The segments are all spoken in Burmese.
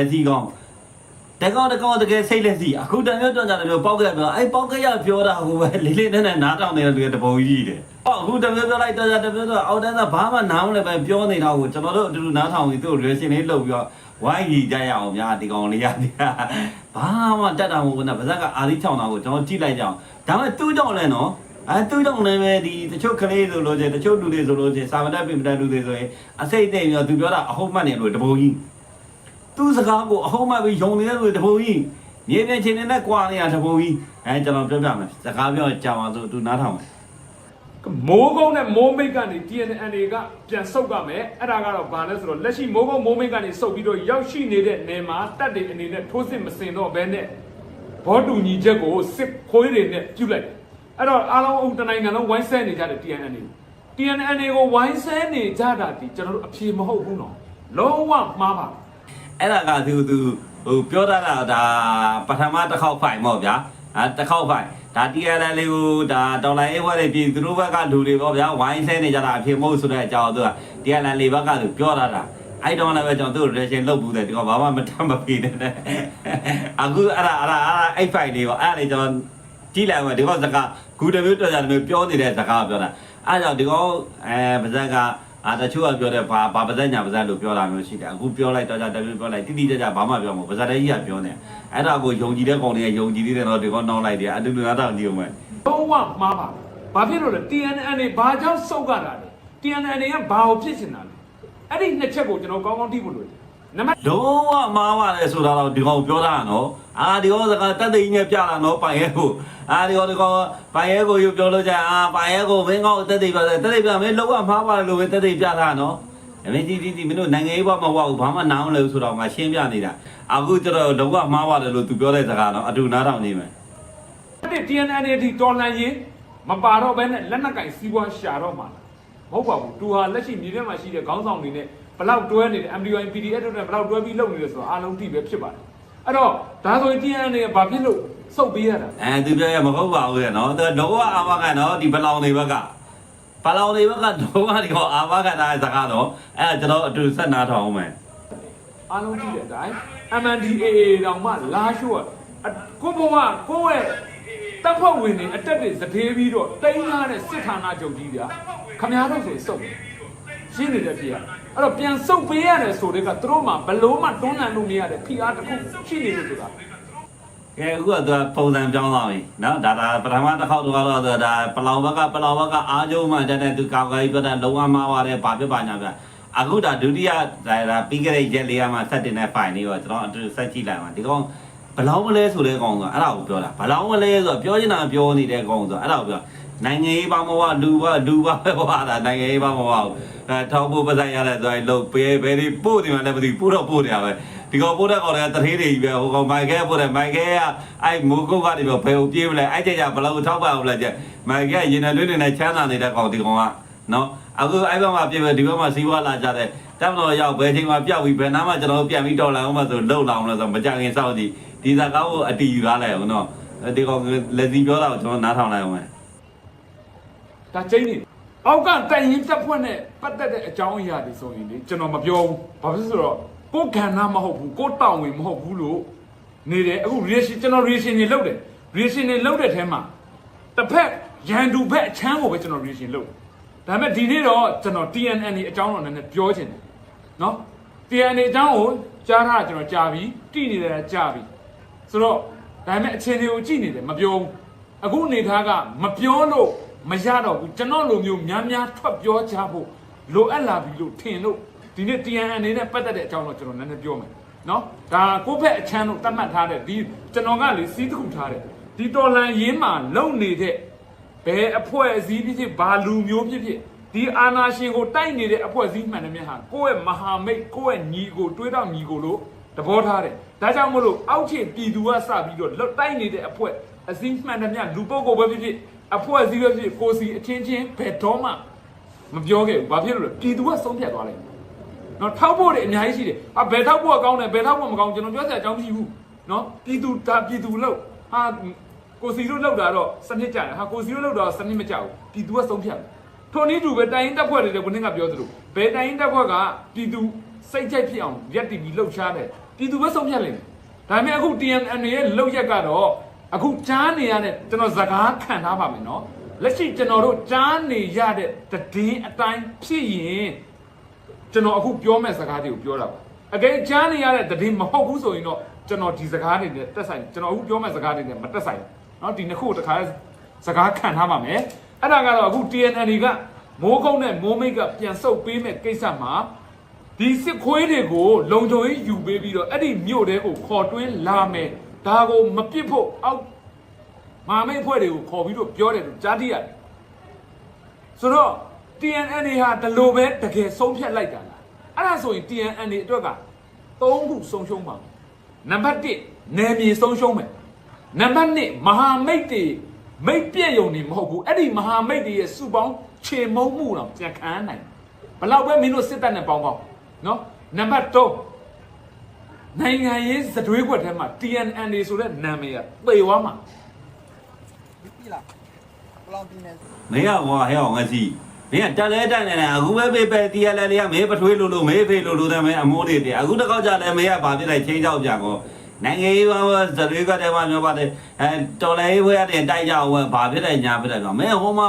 လက်စီကောင်တကောင်တကောင်တကယ်စိတ်လက်စီအခုတမျိုးတော့ကြတယ်မျိုးပေါက်ကရပြောအဲ့ပေါက်ကရပြောတာဟိုပဲလေးလေးနက်နက်နားတောင်နေတဲ့လူတွေတပုံကြီးတယ်ဟောအခုတမျိုးပြောလိုက်တော့ကြတမျိုးတော့အောက်တန်းကဘာမှနားမလဲပဲပြောနေတာကိုကျွန်တော်တို့အတူတူနားထောင်ပြီးသူ့ relation လေးလုပ်ပြီးတော့ဝိုင်းကြီးကြရအောင်များဒီကောင်လေးရတယ်ဘာမှတက်တာမဟုတ်ဘူးနော်ဗဇက်ကအာသီးချောင်းတာကိုကျွန်တော်ကြည့်လိုက်ကြအောင်ဒါပေမဲ့သူ့ကြောင့်လဲနော်အဲသူ့ကြောင့်လည်းပဲဒီတချို့ကလေးဆိုလို့ချင်းတချို့လူတွေဆိုလို့ချင်းစာမတက်ပြင်မတက်လူတွေဆိုရင်အစိတ်သိမ့်ပြီးတော့သူပြောတာအဟုတ်မှတ်နေလို့တပုံကြီး သူ့စကားကိုအဟုတ်မှပြီးယုံနေတဲ့လူတပုံကြီးမြေပြင်ချင်းနဲ့ကွာနေတာတပုံကြီးအဲကျွန်တော်ပြောပြမယ်စကားပြောကြောင်အောင်ဆိုသူနားထောင်မယ်မိုးကုန်းနဲ့မိုးမိတ်ကနေ TNN တွေကပြန်ဆုတ်ကမယ်အဲ့ဒါကတော့ဘာလဲဆိုတော့လက်ရှိမိုးကုန်းမိုးမိတ်ကနေဆုတ်ပြီးတော့ရောက်ရှိနေတဲ့နေမှာတက်တွေအနေနဲ့ထိုးစစ်မစင်တော့ဘဲနဲ့ဘောတူညီချက်ကိုစစ်ခွေးတွေနဲ့ပြုတ်လိုက်တယ်အဲ့တော့အားလုံးအုပ်တနိုင်ငံလုံးဝိုင်းဆဲနေကြတယ် TNN တွေ TNN တွေကိုဝိုင်းဆဲနေကြတာဒီကျွန်တော်တို့အဖြေမဟုတ်ဘူးနော်လုံးဝမှားပါ အဲ့ဒါကသူသူဟိုပြောတာကဒါပထမတစ်ခေါက်ဖိုင်ပေါ့ဗျာအဲတစ်ခေါက်ဖိုင်ဒါ TRL လေးကိုဒါဒေါ်လာအေးဘွားတွေပြည်သူတို့ဘက်ကလူတွေပေါ့ဗျာဝိုင်းဆဲနေကြတာအဖြစ်မဟုတ်ဆိုတဲ့အကြောင်းသူက TRL လေးဘက်ကသူပြောတာတာအဲ့တော့လည်းပဲကျွန်တော်သူ့ relation လုပ်ဘူးတယ်ဒီကောင်ဘာမှမတတ်မပြေတဲ့အခုအဲ့ဒါအဲ့ဒါအဲ့ fight လေးပေါ့အဲ့ဒါလေးကျွန်တော်ကြည့်လိုက်မယ်ဒီကောင်စကားဂူတမျိုးတော်ကြတယ်မျိုးပြောနေတဲ့စကားကိုပြောတာအဲဒါကြောင့်ဒီကောင်အဲပါဇက်က အာတချို့ကပြောတဲ့ဘာဘာပါဇက်ညာပါဇက်လို့ပြောတာမျိုးရှိတယ်အခုပြောလိုက်တော့ကြတယ်ပြောလိုက်တိတိကျကျဘာမှပြောမှာပါဇက်တဲ့ကြီးကပြောနေအဲ့ဒါကိုယုံကြည်တဲ့ကောင်တွေကယုံကြည်သေးတယ်တော့ဒီကောင်နှောင်းလိုက်တယ်အတူတူနားတော့ကြည့်အောင်မယ်လုံးဝမှားပါဘာဖြစ်လို့လဲ TNN တွေဘာကြောင့်စုတ်ကြတာလဲ TNN တွေကဘာကိုဖြစ်နေတာလဲအဲ့ဒီနှစ်ချက်ကိုကျွန်တော်ကောင်းကောင်းသိဖို့လိုတယ်နံပါတ်လုံးဝမှားပါတယ်ဆိုတာတော့ဒီကောင်ပြောတာနော် အာဒီကောင်စကားတက်တဲ့ကြီးနဲ့ပြတာနော်ပိုင်ရဲကိုအာဒီကောင်ဒီကောင်ပိုင်ရဲကိုယူပြောလို့ကြအာပိုင်ရဲကိုမင်းကောင်တက်တဲ့ပြတယ်တက်တဲ့ပြမင်းလုံးဝမှားပါတယ်လို့ပဲတက်တဲ့ပြတာနော်အမေဒီဒီဒီမင်းတို့နိုင်ငံရေးဘမဟုတ်ဘူးဘာမှနားမလဲဘူးဆိုတော့ငါရှင်းပြနေတာအခုကျတော့လုံးဝမှားပါတယ်လို့သူပြောတဲ့စကားတော့အတူနားထောင်နေမယ်ဒီ TNN တွေဒီတော်လန်ရင်မပါတော့ဘဲနဲ့လက်နက်ကင်စီးပွားရှာတော့မှာမဟုတ်ပါဘူးသူဟာလက်ရှိမြေထဲမှာရှိတဲ့ခေါင်းဆောင်တွေနဲ့ဘလောက်တွဲနေတယ် MDY PDF တို့နဲ့ဘလောက်တွဲပြီးလုပ်နေတယ်ဆိုတော့အားလုံးသိပဲဖြစ်ပါတယ် အဲ့တော့ဒါဆိုရင် TNN တွေကဘာဖြစ်လို့စုတ်ပေးရတာအဲသူပြောရမဟုတ်ပါဘူးလေနော်သူလုံးဝအာမခံနော်ဒီဘလောင်တွေဘက်ကဘလောင်တွေဘက်ကလုံးဝဒီကောင်အာမခံတဲ့စကားတော့အဲကျွန်တော်အတူဆက်နားထောင်အောင်မယ်အားလုံးသိတဲ့အတိုင်း MNDAA တောင်မှလာရှို့အကိုဘုံကကိုယ့်ရဲ့တပ်ဖွဲ့ဝင်တွေအတက်တွေစတေးပြီးတော့တိန်းထားတဲ့စစ်ဌာနချုပ်ကြီးဗျာခမားတို့ဆိုစုပ်တယ်ရှင်းနေတဲ့ဖြစ်ရ အဲ့တော့ပြန်စုပ်ပေးရတယ်ဆိုတဲ့ကသူတို့မှဘလို့မှတွန်းလှန်လို့မရတဲ့ဖိအားတစ်ခုရှိနေလို့ဆိုတာကဲအခုကသူကပုံစံပြောင်းသွားပြီနော်ဒါဒါပထမတစ်ခေါက်တော့တော့ဒါပလောင်ဘက်ကပလောင်ဘက်ကအားကျုံမှတက်တဲ့သူကောက်ကိုင်းပြတဲ့လုံးဝမှားပါတယ်ဘာဖြစ်ပါညာဗျအခုဒါဒုတိယဒါဒါပြီးကြတဲ့ရက်လေးကမှဆက်တင်တဲ့ဖိုင်လေးကိုကျွန်တော်အတူဆက်ကြည့်လိုက်ပါဒီကောင်ဘလောင်မလဲဆိုတဲ့ကောင်ဆိုအဲ့ဒါကိုပြောတာဘလောင်မလဲဆိုတော့ပြောချင်တာပြောနေတဲ့ကောင်ဆိုအဲ့ဒါကိုပြော နိုင်ငံရေးပါမဝလူပါလူပါပဲဟောတာနိုင်ငံရေးပါမဝအဲထောက်ဖို့ပစံရတဲ့ဆိုရင်လို့ဘယ်ဘယ်ဒီပို့နေမှလည်းမသိပို့တော့ပို့နေရပဲဒီကောင်ပို့တဲ့ကောင်လည်းတထေးတွေကြီးပဲဟိုကောင်မိုက်ကဲပို့တယ်မိုက်ကဲကအဲ့မိုးကုတ်ကနေတော့ဘယ်ကိုပြေးမလဲအဲ့ကြကြဘလောက်ထောက်ပါအောင်လဲကြမိုက်ကဲရင်နဲ့လွင်းနေချမ်းသာနေတဲ့ကောင်ဒီကောင်ကနော်အခုအဲ့ဘက်မှာပြေးပဲဒီဘက်မှာစီးပွားလာကြတဲ့တက်မတော်ရောက်ဘယ်ချိန်မှာပြောက်ပြီးဘယ်နားမှာကျွန်တော်ပြန်ပြီးတော်လာအောင်မဆိုလှုပ်လာအောင်လို့ဆိုမကြခင်စောင့်ကြည့်ဒီစကားကိုအတီယူထားလိုက်အောင်နော်ဒီကောင်လက်စီပြောတာကိုကျွန်တော်နားထောင်လိုက်အောင်မယ် ဒါကျင်းနေအောက်ကတိုင်ရင်တပ်ဖွဲ့နဲ့ပတ်သက်တဲ့အကြောင်းအရာတွေဆိုရင်လေကျွန်တော်မပြောဘူးဘာဖြစ်လို့ဆိုတော့ကိုယ်ကဏ္ဍမဟုတ်ဘူးကိုယ်တောင်းဝင်မဟုတ်ဘူးလို့နေတယ်အခု reaction ကျွန်တော် reaction တွေလုပ်တယ် reaction တွေလုပ်တဲ့ထဲမှာတစ်ဖက်ရန်သူဘက်အချမ်းကိုပဲကျွန်တော် reaction လုပ်တယ်ဒါပေမဲ့ဒီနေ့တော့ကျွန်တော် TNN အကြောင်းတော့နည်းနည်းပြောချင်တယ်နော် TNN အကြောင်းကိုကြားထားတာကျွန်တော်ကြားပြီးတိနေတယ်ကြားပြီးဆိုတော့ဒါပေမဲ့အခြေအနေကိုကြည့်နေတယ်မပြောဘူးအခုအနေထားကမပြောလို့ မရတော့ဘူးကျွန်တော်လိုမျိုးများများထွက်ပြောချဖို့လိုအပ်လာပြီလို့ထင်လို့ဒီနေ့ TNN အနေနဲ့ပတ်သက်တဲ့အကြောင်းတော့ကျွန်တော်နည်းနည်းပြောမယ်နော်ဒါကိုယ့်ဘက်အချမ်းလို့သတ်မှတ်ထားတဲ့ဒီကျွန်တော်ကလေစီးတစ်ခုထားတဲ့ဒီတော်လန်ရင်းမှာလုံနေတဲ့ဘယ်အဖွဲ့အစည်းဖြစ်ဖြစ်ဘာလူမျိုးဖြစ်ဖြစ်ဒီအာနာရှင်ကိုတိုက်နေတဲ့အဖွဲ့အစည်းမှန်တယ်မြတ်ဟာကိုယ့်ရဲ့မဟာမိတ်ကိုယ့်ရဲ့ညီကိုတွေးတော့ညီကိုလို့သဘောထားတယ်ဒါကြောင့်မလို့အောက်ခြေပြည်သူကစပြီးတော့လွတ်တိုက်နေတဲ့အဖွဲ့အစည်းမှန်တယ်မြတ်လူပုဂ္ဂိုလ်ပဲဖြစ်ဖြစ် အဖွဲ့အစည်းပဲဖြစ်ဖြစ်ကိုယ်စီအချင်းချင်းဘယ်တော့မှမပြောခဲ့ဘူးဘာဖြစ်လို့လဲပြည်သူကဆုံးဖြတ်သွားတယ်နော်ထောက်ဖို့တွေအများကြီးရှိတယ်ဟာဘယ်ထောက်ဖို့ကကောင်းတယ်ဘယ်ထောက်ဖို့မကောင်းကျွန်တော်ပြောစရာအကြောင်းမရှိဘူးနော်ပြည်သူဒါပြည်သူလို့ဟာကိုစီတို့လောက်တာတော့စနစ်ကြတယ်ဟာကိုစီတို့လောက်တာစနစ်မကြဘူးပြည်သူကဆုံးဖြတ်တယ်ထိုနည်းတူပဲတိုင်းရင်းတပ်ဖွဲ့တွေလည်းကိုနင်းကပြောသလိုဘယ်တိုင်းရင်းတပ်ဖွဲ့ကပြည်သူစိတ်ကြိုက်ဖြစ်အောင်ရက်တီပြီးလှုပ်ရှားတယ်ပြည်သူပဲဆုံးဖြတ်လိမ့်မယ်ဒါပေမဲ့အခု TNN ရဲ့လောက်ရက်ကတော့ အခုကြားနေရတဲ့ကျွန်တော်စကားခံထားပါမယ်နော်လက်ရှိကျွန်တော်တို့ကြားနေရတဲ့တည်င်းအတိုင်းဖြစ်ရင်ကျွန်တော်အခုပြောမဲ့စကားတွေကိုပြောတာပါအကယ်ကြားနေရတဲ့တည်င်းမဟုတ်ဘူးဆိုရင်တော့ကျွန်တော်ဒီစကားတွေနဲ့တက်ဆိုင်ကျွန်တော်အခုပြောမဲ့စကားတွေနဲ့မတက်ဆိုင်နော်ဒီနှစ်ခုတစ်ခါစကားခံထားပါမယ်အဲ့ဒါကတော့အခု TNN ကမိုးကုတ်နဲ့မိုးမိတ်ကပြန်ဆုတ်ပေးမဲ့ကိစ္စမှာဒီစစ်ခွေးတွေကိုလုံခြုံရေးယူပေးပြီးတော့အဲ့ဒီမြို့တဲကိုခေါ်တွင်းလာမယ် ဒါကိုမပစ်ဖို့အောက်မာမိတ်ဖွဲ့တွေကိုခေါ်ပြီးတော့ပြောတယ်လို့ကြားသိရတယ်ဆိုတော့ TNN ဟာဒီလိုပဲတကယ်ဆုံးဖြတ်လိုက်တာလားအဲ့ဒါဆိုရင် TNN အတွက်က၃ခုဆုံးရှုံးပါမယ်နံပါတ်1နယ်မြေဆုံးရှုံးမယ်နံပါတ်2မဟာမိတ်တွေမိတ်ပြည့်ယုံနေမဟုတ်ဘူးအဲ့ဒီမဟာမိတ်တွေရဲ့စုပေါင်းခြေမုံမှုတော့ပြန်ခံနိုင်တယ်ဘလောက်ပဲမင်းတို့စစ်တပ်နဲ့ပေါင်းပေါင်းနော်နံပါတ်3 နိုင်ငံရေးစတွေးခွက်ထဲမှာ TNN ဆိုတဲ့နာမည်ကသေသွားမှာပြီလားဘလောင်တင်နေမင်းကဟောဟဲ့အောင်ငါစီမင်းကတက်လဲတက်နေတယ်အခုပဲပေးပဲတီးရလဲလေးကမေးပထွေးလို့လို့မေးဖေးလို့လို့တယ်မင်းအမိုးတွေတည်းအခုတစ်ခေါက်ကြလဲမေးကဘာဖြစ်လိုက်ချင်းချောက်ပြန်ကောနိုင်ငံရေးဘာဇရွေးကတည်းကပြောပါတယ်အဲတော်လဲဝဲရတဲ့တိုက်ကြအောင်ဘာဖြစ်လဲညာဖြစ်လဲပြောမင်းဟိုမှာ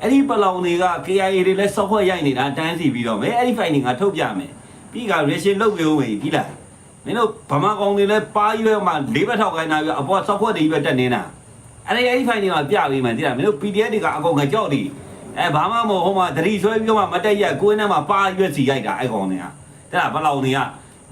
အဲ့ဒီပလောင်တွေက KIA တွေလဲစောက်ခွက်ရိုက်နေတာတန်းစီပြီးတော့မင်းအဲ့ဒီ fight ငါထုတ်ပြမယ်ပြီးက reaction လုပ်ပြုံးမယ်ပြီလား မင်းတို့ဗမာကောင်တွေလဲပါရွဲမှာလေးဘက်ထောက်ခိုင်းတာပြီးအပေါ်စောက်ခွက်တွေပဲတက်နေတာအဲ့ဒီအဲ့ဒီ file တွေမှာပြပေးမယ်တိလားမင်းတို့ PDF တွေကအကုန်ငကြောက်တယ်အဲဘာမှမဟုတ်ဟိုမှာတတိဆွဲပြီးတော့မှမတက်ရက်ကိုင်းထဲမှာပါရွက်စီရိုက်တာအဲ့ကောင်တွေကတဲ့လားဘလောက်တွေက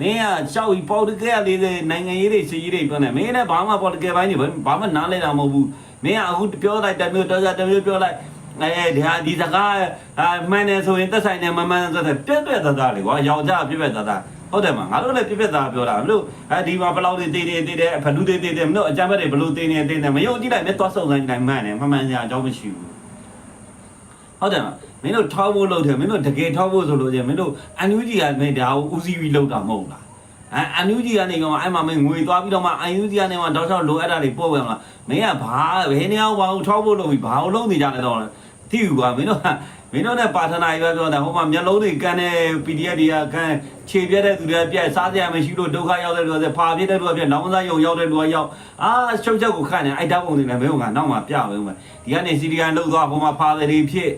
မင်းကရှောက်ပြီးပေါ်တကယ်လေးတွေနိုင်ငံရေးတွေစီရေးတွေပြောနေမင်းလည်းဘာမှပေါ်တကယ်ပိုင်းတွေဘာမှနားလဲတာမဟုတ်ဘူးမင်းကအခုပြောလိုက်တမျိုးတော်ကြတမျိုးပြောလိုက်အဲဒီဟာဒီစကားအာမှန်တယ်ဆိုရင်သက်ဆိုင်တယ်မမှန်ဆိုတဲ့ပြက်ပြက်သားသားလေကွာယောက်ျားပြက်ပြက်သားသား ဟုတ်တယ်မငါတို့လည်းပြက်ပြက်သားပြောတာမလို့အဲဒီမှာဘလောက်တွေတည်တယ်တည်တယ်ဖလူတွေတည်တယ်မလို့အကြမ်းဖက်တွေဘလို့တည်နေတည်နေမယုံကြည့်လိုက်နဲ့သွားစုံဆိုင်တိုင်းမှန်တယ်မမှန်စရာအကြောင်းမရှိဘူးဟုတ်တယ်မမင်းတို့ထောက်ဖို့လုပ်တယ်မင်းတို့တကယ်ထောက်ဖို့ဆိုလို့ချင်းမင်းတို့အန်ယူဂျီကမင်းဒါကိုဦးစီးပြီးလုပ်တာမဟုတ်လားအဲအန်ယူဂျီကနေကောင်အဲ့မှာမင်းငွေသွားပြီးတော့မှအန်ယူဂျီကနေမှတောက်ချောက်လိုအပ်တာတွေပို့ဝင်လာမင်းကဘာဘယ်နေရာဘာကိုထောက်ဖို့လုပ်ပြီးဘာကိုလုပ်နေကြလဲတော့ သိဘူးကွာမင်းတို့ကမင်းတို့နဲ့ပါထနာရွယ်ပြောတာဟိုမှာမျက်လုံးတွေကန်တဲ့ PDF တွေကကန်ခြေပြက်တဲ့သူတွေကပြက်စားစရာမရှိလို့ဒုက္ခရောက်တဲ့လူတွေဖာပြတဲ့လူတွေပြက်လောင်းစားယုံရောက်တဲ့လူတွေရောက်အာချုပ်ချက်ကိုခန့်နေအိုက်တာပုံတွေလည်းမင်းကနောက်မှပြအောင်မယ်ဒီကနေစီဒီကန်လှုပ်သွားဟိုမှာဖာတွေဖြစ်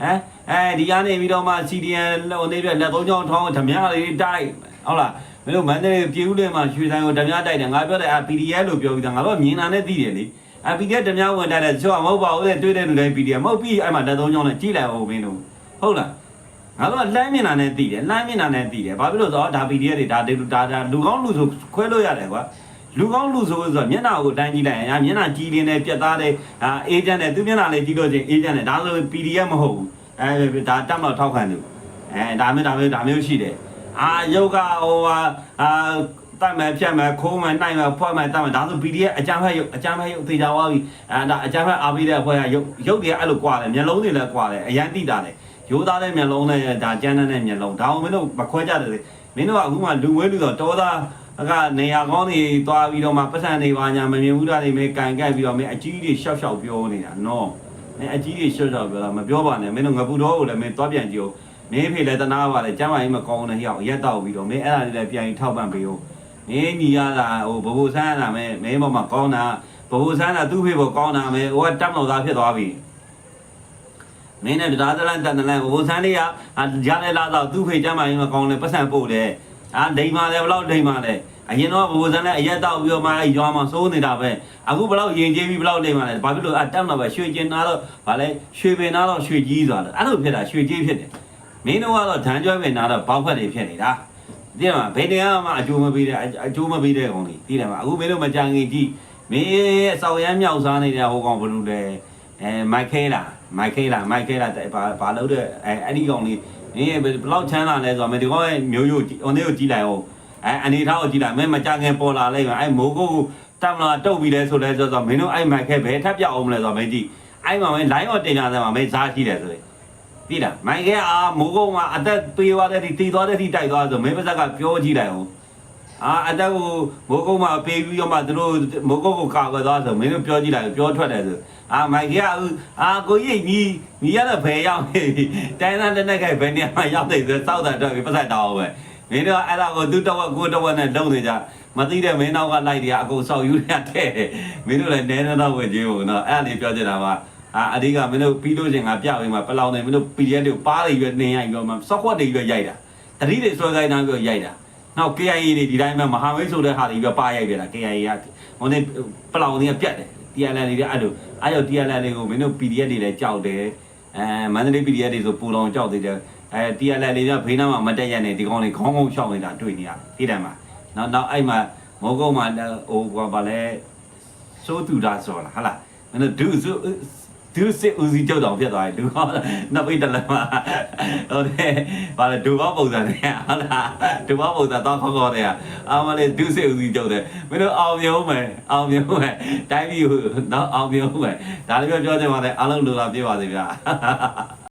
ဟမ်အဲဒီကနေပြီးတော့မှစီဒီကန်ဟိုနေပြလက်သုံးချောင်းထောင်းဓမြလေးတိုက်ဟုတ်လားမင်းတို့မန္တလေးပြည်ဦးလင်းမှာရွှေဆိုင်ကိုဓမြတိုက်တယ်ငါပြောတယ်အာ PDF လို့ပြောပြီးသားငါတို့မြင်တာနဲ့သိတယ်လေ အပီတဲ့ဓမြဝင်တဲ့ဆိုမဟုတ်ပါဘူးတဲ့တွေ့တဲ့လူတိုင်း PDF မဟုတ်ပြီအဲ့မှာလက်သုံးချောင်းနဲ့ကြည့်လိုက်အောင်မင်းတို့ဟုတ်လားငါတို့ကလှမ်းမြင်တာနဲ့သိတယ်လှမ်းမြင်တာနဲ့သိတယ်ဘာဖြစ်လို့ဆိုတော့ဒါ PDF တွေဒါတေလူဒါဒါလူကောင်းလူဆိုခွဲလို့ရတယ်ကွာလူကောင်းလူဆိုဆိုမျက်နှာကိုတန်းကြည့်လိုက်ရင်မျက်နှာကြည်လင်းနဲ့ပြတ်သားတဲ့အာအေဂျင့်နဲ့သူမျက်နှာလေးကြည့်လို့ချင်းအေဂျင့်နဲ့ဒါဆို PDF မဟုတ်ဘူးအဲဒါတက်မတော့ထောက်ခံသူအဲဒါမျိုးဒါမျိုးဒါမျိုးရှိတယ်အာယောဂဟိုဟာအာ တတ်မယ်ဖြတ်မယ်ခိုးမယ်နိုင်မယ်ဖွဲ့မယ်တတ်မယ်ဒါဆို PDF အကြမ်းဖက်ရုပ်အကြမ်းဖက်ရုပ်သေချာသွားပြီအဲဒါအကြမ်းဖက်အားပေးတဲ့အဖွဲ့ကရုပ်ရုပ်တွေအဲ့လိုကွာတယ်မျက်လုံးတွေလည်းကွာတယ်အရန်တိတာတယ်ရိုးသားတဲ့မျက်လုံးနဲ့ဒါကျန်းတဲ့မျက်လုံးဒါအောင်မင်းတို့မခွဲကြတယ်လေမင်းတို့ကအခုမှလူငွေလူတော့တောသားကနေရာကောင်းတွေသွားပြီးတော့မှပတ်စံတွေပါညာမမြင်ဘူးတာတွေမဲကန်ကြိုက်ပြီးတော့မင်းအကြီးတွေရှောက်ရှောက်ပြောနေတာနော်မင်းအကြီးတွေရှောက်ရှောက်ပြောတာမပြောပါနဲ့မင်းတို့ငပူတော်ကိုလည်းမင်းသွားပြန်ကြည့်အောင်မင်းဖေလည်းတနာပါလေကျမ်းမာရေးမကောင်းတဲ့ဟျောက်ရက်တော့ပြီးတော့မင်းအဲ့ဒါလေးလည်းပြန်ထောက်ပံ့ပေး အောင်မင်းညီရတာဟိုဘဘဆန်းရတာမဲမင်းဘောမှာကောင်းတာဘဘဆန်းတာသူ့ဖေဘောကောင်းတာမဲဟိုကတက်မလို့သားဖြစ်သွားပြီမင်းနဲ့တရားသလန်တက်တယ်ဘဘဆန်းလေးကရလဲလာတော့သူ့ဖေကျမ်းမာရင်မကောင်းလဲပတ်စံပို့တယ်အာဒိန်မာတယ်ဘလောက်ဒိန်မာလဲအရင်တော့ဘဘဆန်းလည်းအရက်တော့ပြီးတော့မှအဲရွာမှာစိုးနေတာပဲအခုဘလောက်ရင်ကျေးပြီးဘလောက်ဒိန်မာလဲဘာဖြစ်လို့အတက်တော့ပဲရွှေကျင်နာတော့ဗာလဲရွှေပင်နာတော့ရွှေကြီးသွားတယ်အဲ့လိုဖြစ်တာရွှေကြီးဖြစ်တယ်မင်းတို့ကတော့ဓာန်ကျွဲပင်နာတော့ပေါက်ဖက်တွေဖြစ်နေတာ ဒီမှာဘယ်တရားမှအကျိုးမပေးတဲ့အကျိုးမပေးတဲ့ကောင်လေးဒီတယ်မှာအခုမင်းတို့မကြံငင်ကြည့်မင်းအစောက်ရမ်းမြောက်စားနေတဲ့ဟိုကောင်ဘလူလဲအဲမိုက်ခဲလာမိုက်ခဲလာမိုက်ခဲလာတဲ့ဘာဘာလို့တဲ့အဲအဲ့ဒီကောင်လေးမင်းဘယ်လောက်ချမ်းသာလဲဆိုတော့မင်းဒီကောင်ရဲ့မျိုးရိုးဟိုနေ့ကိုကြည့်လိုက်အောင်အဲအနေထားကိုကြည့်လိုက်မင်းမကြံငင်ပေါ်လာလိုက်မှာအဲမိုးကိုတမ်လာတုတ်ပြီးလဲဆိုလဲဆိုတော့မင်းတို့အဲ့မိုက်ခဲဘယ်ထပ်ပြောက်အောင်မလဲဆိုတော့မင်းကြည့်အဲ့မှာမင်း line ကိုတင်လာတယ်မှာမင်းစားကြည့်တယ်ဆိုရင် သိလားမိုင်ကအာမိုးကုန်းမှာအသက်ပေးသွားတဲ့ဒီတည်သွားတဲ့ဒီတိုက်သွားဆိုမင်းပါဇက်ကပြောကြည့်လိုက်အောင်အာအသက်ကိုမိုးကုန်းမှာပေးပြီးတော့မှသူတို့မိုးကုန်းကိုကာကွယ်သွားဆိုမင်းတို့ပြောကြည့်လိုက်ပြောထွက်တယ်ဆိုအာမိုင်ကအာကိုကြီးညီညီရတဲ့ဘယ်ရောက်နေတိုင်းသားလက်နဲ့ခိုင်ဘယ်နေရာမှာရောက်နေဆိုစောက်တာတော့ပါဇက်တောင်းပဲမမင်းတို့အဲ့ဒါကိုသူတဝက်ကိုတဝက်နဲ့လုံနေကြမသိတဲ့မင်းနောက်ကလိုက်တယ်အကုန်ဆောက်ယူရတဲ့မင်းတို့လည်းနဲနဲတော့ဝင်ကြည့်ဖို့နော်အဲ့ဒါလေးပြောချင်တာပါ အာအဓိကမင်းတို့ပြီးလို့ချင်းငါပြပေးမှာပလောင်နေမင်းတို့ PDF တွေကိုပါးတွေရွက်နေရိုက်ပြီးတော့မှစောက်ခွက်တွေရွက်ရိုက်တာတတိတွေဆွဲခိုင်းတာပြီးတော့ရိုက်တာနောက် KIA တွေဒီတိုင်းမှာမဟာမိတ်ဆိုတဲ့ဟာတွေပြီးတော့ပါရိုက်ပြတာ KIA ကဟိုနေပလောင်တွေကပြတ်တယ် TNL တွေအဲ့လိုအဲ့ရော TNL တွေကိုမင်းတို့ PDF တွေလည်းကြောက်တယ်အဲမန္တလေး PDF တွေဆိုပူလောင်ကြောက်သေးတယ်အဲ TNL တွေကဘေးနားမှာမတက်ရက်နေဒီကောင်တွေခေါင်းခေါင်းရှောက်နေတာတွေ့နေရတယ်ဒီတိုင်းမှာနောက်နောက်အဲ့မှာမောကုန်းမှာဟိုဘာလဲစိုးတူတာဆိုလားဟာလားမင်းတို့ဒုစု ဒုစစ်ဦးစီးချုပ်တော်ဖြစ်သွားတယ်လူကောနှစ်ပိတ်တလက်မှာဟုတ်တယ်ဘာလဲဒုဘောပုံစံနဲ့ဟုတ်လားဒုဘောပုံစံတော့ခေါ်ခေါ်တယ်အာမလေးဒုစစ်ဦးစီးချုပ်တယ်မင်းတို့အောင်မြုံမယ်အောင်မြုံမယ်တိုင်းပြည်ကိုတော့အောင်မြုံမယ်ဒါလည်းပြောပြောချင်ပါတယ်အားလုံးလူလာပြပါစေဗျာ